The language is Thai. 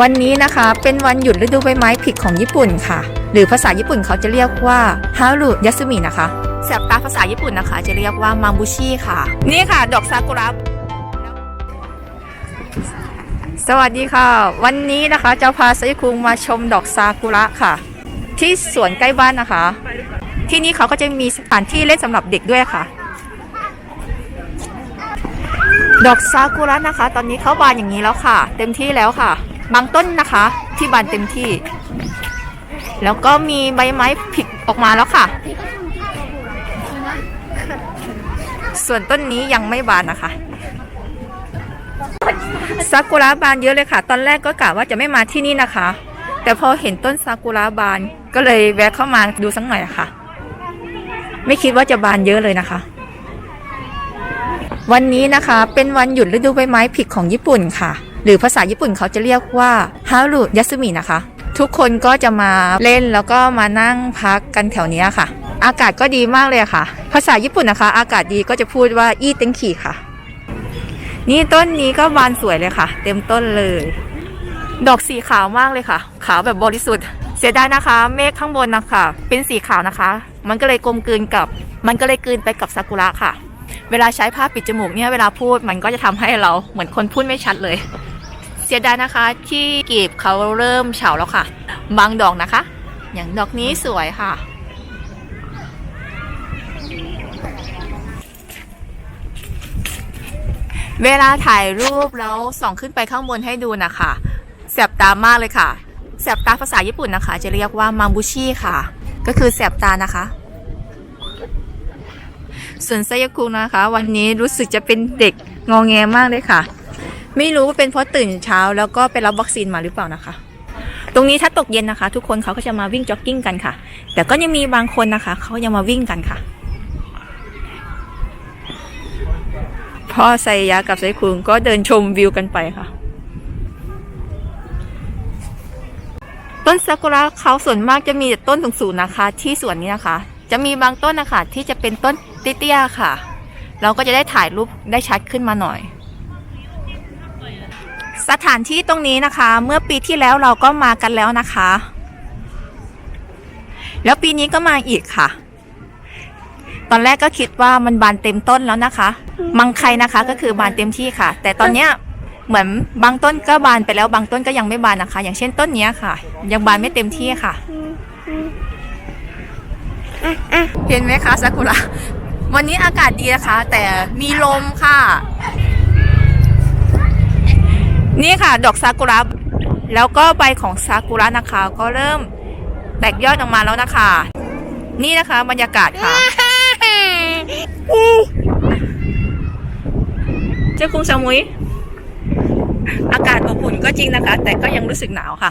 วันนี้นะคะเป็นวันหยุดฤดูใบไม้ผลิของญี่ปุ่นค่ะ หรือภาษาญี่ปุ่นเขาจะเรียกว่าฮารุยัสมินะคะแสบตาภาษาญี่ปุ่นนะคะ จะเรียกว่ามังบุชิค่ะ นี่ค่ะ ดอกซากุระสวัสดีค่ะ วันนี้นะคะจะพาไซคุงมาชมดอกซากุระค่ะ ที่สวนใกล้บ้านนะคะ ที่นี่เขาก็จะมีสถานที่เล่นสำหรับเด็กด้วยค่ะ ดอกซากุระนะคะ ตอนนี้เขาบานอย่างนี้แล้วค่ะ เต็มที่แล้วค่ะ บางต้นนะคะ ที่บานเต็มที่ แล้วก็มีใบไม้ผลิออกมาแล้วค่ะ ส่วนต้นนี้ยังไม่บานนะคะซากุระบานเยอะเลยค่ะ ตอนแรกก็กะว่าจะไม่มาที่นี่นะคะ แต่พอเห็นต้นซากุระบานก็เลยแวะเข้ามาดูสักหน่อยะค่ะ ไม่คิดว่าจะบานเยอะเลยนะคะ วันนี้นะคะเป็นวันหยุดฤดูใบไม้ผลิของญี่ปุ่นค่ะ หรือภาษาญี่ปุ่นเขาจะเรียกว่าฮารุยัสมินะคะ ทุกคนก็จะมาเล่นแล้วก็มานั่งพักกันแถวนี้ค่ะ อากาศก็ดีมากเลยค่ะ ภาษาญี่ปุ่นนะคะ อากาศดีก็จะพูดว่าอีเต็งขี่ค่ะ นี่ต้นนี้ก็บานสวยเลยค่ะ เต็มต้นเลย ดอกสีขาวมากเลยค่ะ ขาวแบบบริสุทธิ์เสียดายนะคะ เมฆข้างบนนะคะ เป็นสีขาวนะคะ มันก็เลยกลมกลืนกับ มันก็เลยกลืนไปกับซากุระค่ะ เวลาใช้ผ้าปิดจมูกเนี่ย เวลาพูดมันก็จะทำให้เราเหมือนคนพูดไม่ชัดเลย สียดายนะคะที่กีบเขาเริ่มเฉาแล้วค่ะ บางดอกนะคะ อย่างดอกนี้สวยค่ะ เวลาถ่ายรูปแล้วส่องขึ้นไปข้างบนให้ดูนะคะแสบตามากเลยค่ะแสบตาภาษาญี่ปุ่นนะคะ จะเรียกว่ามังบุชิค่ะ ก็คือแสบตานะคะส่วนไซยาคุนะคะ วันนี้รู้สึกจะเป็นเด็กงองแงมากเลยค่ะ ไม่รู้ว่าเป็นเพราะตื่นเช้า แล้วก็ไปรับวัคซีนมาหรือเปล่านะคะ ตรงนี้ถ้าตกเย็นนะคะ ทุกคนเขาก็จะมาวิ่งจ็อกกิ้งกันค่ะ แต่ก็ยังมีบางคนนะคะเขายังมาวิ่งกันค่ะ พ่อไซยะกับไซคุงก็เดินชมวิวกันไปค่ะ ต้นซากุระเขาส่วนมากจะมีต่ต้นสูงๆนะคะ ที่สวนนี้นะคะ จะมีบางต้นนะคะที่จะเป็นต้นเตี้ยๆค่ะ เราก็จะได้ถ่ายรูปได้ชัดขึ้นมาหน่อย สถานที่ตรงนี้นะคะ เมื่อปีที่แล้วเราก็มากันแล้วนะคะ แล้วปีนี้ก็มาอีกค่ะ ตอนแรกก็คิดว่ามันบานเต็มต้นแล้วนะคะ มังไคนะคะ ก็คือบานเต็มที่ค่ะ แต่ตอนเนี้ยเหมือนบางต้นก็บานไปแล้วบางต้นก็ยังไม่บานนะคะ อย่างเช่นต้นเนี้ยค่ะ ยังบานไม่เต็มที่ค่ะเห็นไหมคะซากุระวันนี้อากาศดีนะคะ แต่มีลมค่ะ นี่ค่ะ ดอกซากุระแล้วก็ใบของซากุระนะคะ ก็เริ่มแตกยอดออกมาแล้วนะคะ นี่นะคะ บรรยากาศค่ะเจ้าคุงสมุย อากาศอบอุ่นก็จริงนะคะ แต่ก็ยังรู้สึกหนาวค่ะ